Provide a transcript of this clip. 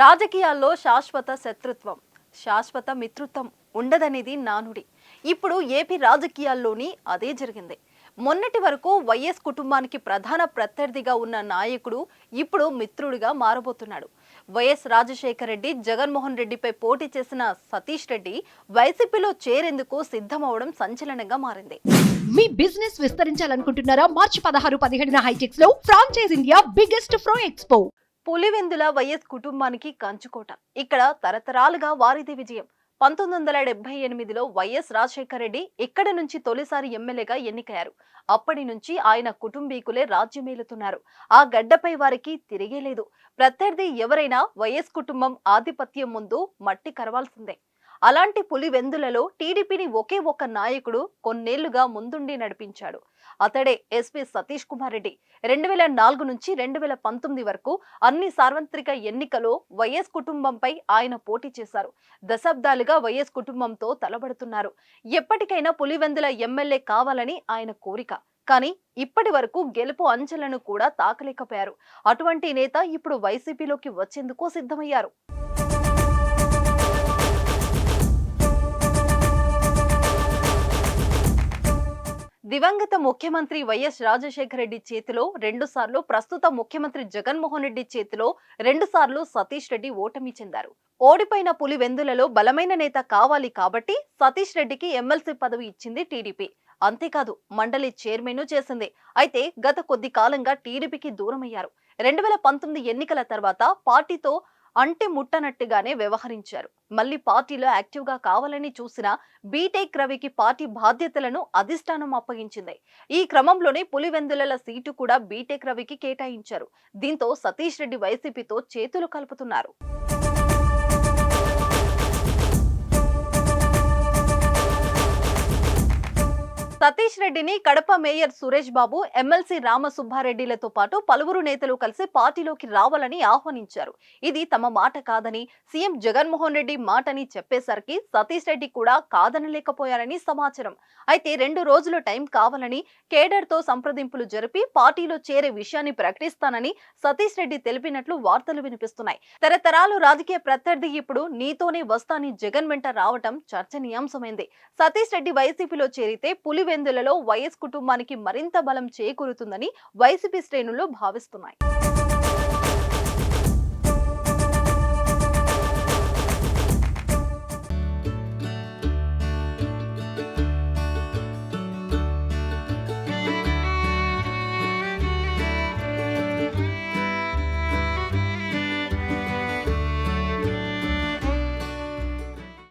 రాజకీయాల్లో శాశ్వత శత్రుత్వం శాశ్వత మిత్రుత్వం ఉండదనేది నానుడి. ఇప్పుడు ఏపీ రాజకీయాల్లోని అదే జరిగింది. మొన్నటి వరకు వైఎస్ కుటుంబానికి ప్రధాన ప్రత్యర్థిగా ఉన్న నాయకుడు ఇప్పుడు మిత్రుడిగా మారబోతున్నాడు. వైఎస్ రాజశేఖర రెడ్డి జగన్మోహన్ రెడ్డిపై పోటీ చేసిన సతీష్ రెడ్డి వైసీపీలో చేరేందుకు సిద్ధమవడం సంచలనంగా మారింది. మీ బిజినెస్ విస్తరించాలనుకుంటున్నారా? మార్చి పదహారు పదిహేడున హైటెక్స్లో franchise India biggest ఫ్రో expo. Pulivendula YS కుటుంబానికి కంచుకోట. ఇక్కడ తరతరాలుగా వారిది విజయం. పంతొమ్మిది వందల డెబ్బై ఎనిమిదిలో వైఎస్ రాజశేఖర రెడ్డి ఇక్కడ నుంచి తొలిసారి ఎమ్మెల్యేగా ఎన్నికయ్యారు. అప్పటి నుంచి ఆయన కుటుంబీకులే రాజ్యమేలుతున్నారు ఆ గడ్డపై వారికి తిరిగేలేదు ప్రత్యర్థి ఎవరైనా వైఎస్ కుటుంబం ఆధిపత్యం ముందు మట్టి కరవాల్సిందే. అలాంటి పులివెందులలో టీడీపీని ఒకే ఒక్క నాయకుడు కొన్నేళ్ళుగా ముందుండి నడిపించాడు. అతడే ఎస్పీ సతీష్ కుమార్ రెడ్డి. రెండు వేల నాలుగు నుంచి రెండు వేల పంతొమ్మిది వరకు అన్ని సార్వత్రిక ఎన్నికలో వైఎస్ కుటుంబంపై ఆయన పోటీ చేశారు. దశాబ్దాలుగా వైఎస్ కుటుంబంతో తలబడుతున్నారు. ఎప్పటికైనా పులివెందుల ఎమ్మెల్యే కావాలని ఆయన కోరిక. కానీ ఇప్పటి వరకు గెలుపు అంచెలను కూడా తాకలేకపోయారు. అటువంటి నేత ఇప్పుడు వైసీపీలోకి వచ్చేందుకు సిద్ధమయ్యారు. దివంగత ముఖ్యమంత్రి వైఎస్ రాజశేఖర రెడ్డి చేతిలో రెండుసార్లు ప్రస్తుత ముఖ్యమంత్రి జగన్మోహన్ రెడ్డి చేతిలో రెండుసార్లు సతీష్ రెడ్డి ఓటమి చెందారు. ఓడిపోయిన పులి వెందులలో బలమైన నేత కావాలి కాబట్టి సతీష్ రెడ్డికి ఎమ్మెల్సీ పదవి ఇచ్చింది టీడీపీ. అంతేకాదు మండలి చైర్మన్ చేసింది. అయితే గత కొద్ది కాలంగా టీడీపీకి దూరమయ్యారు. రెండు వేల పంతొమ్మిది ఎన్నికల తర్వాత పార్టీతో అంటి ముట్టనట్టుగానే వ్యవహరించారు. మళ్ళీ పార్టీలో యాక్టివ్గా కావాలని చూసిన బీటెక్ రవికి పార్టీ బాధ్యతలను అధిష్టానం అప్పగించింది. ఈ క్రమంలోనే పులివెందులల సీటు కూడా బీటెక్ రవికి కేటాయించారు. దీంతో సతీష్ రెడ్డి వైసీపీతో చేతులు కలుపుతున్నారు. సతీష్ రెడ్డిని కడప మేయర్ సురేష్ బాబు ఎమ్మెల్సీ రామసుబ్బారెడ్డిలతో పాటు పలువురు నేతలు కలిసి పార్టీలోకి రావాలని ఆహ్వానించారు. ఇది తమ మాట కాదని సీఎం జగన్మోహన్ రెడ్డి మాటని చెప్పేసరికి సతీష్ రెడ్డి కూడా కాదనలేకపోయారని సమాచారం. అయితే రెండు రోజుల టైం కావాలని కేడర్తో సంప్రదింపులు జరిపి పార్టీలో చేరే విషయాన్ని ప్రకటిస్తానని సతీష్ రెడ్డి తెలిపినట్లు వార్తలు వినిపిస్తున్నాయి. తరతరాలు రాజకీయ ప్రత్యర్థి ఇప్పుడు నీతోనే వస్తాని జగన్ వెంట రావటం చర్చనీయాంశమైంది. సతీష్ రెడ్డి వైసీపీలో చేరితే పులివెందులలో వైఎస్ కుటుంబానికి మరింత బలం చేకూరుతుందని వైసీపీ శ్రేణులు భావిస్తున్నాయి.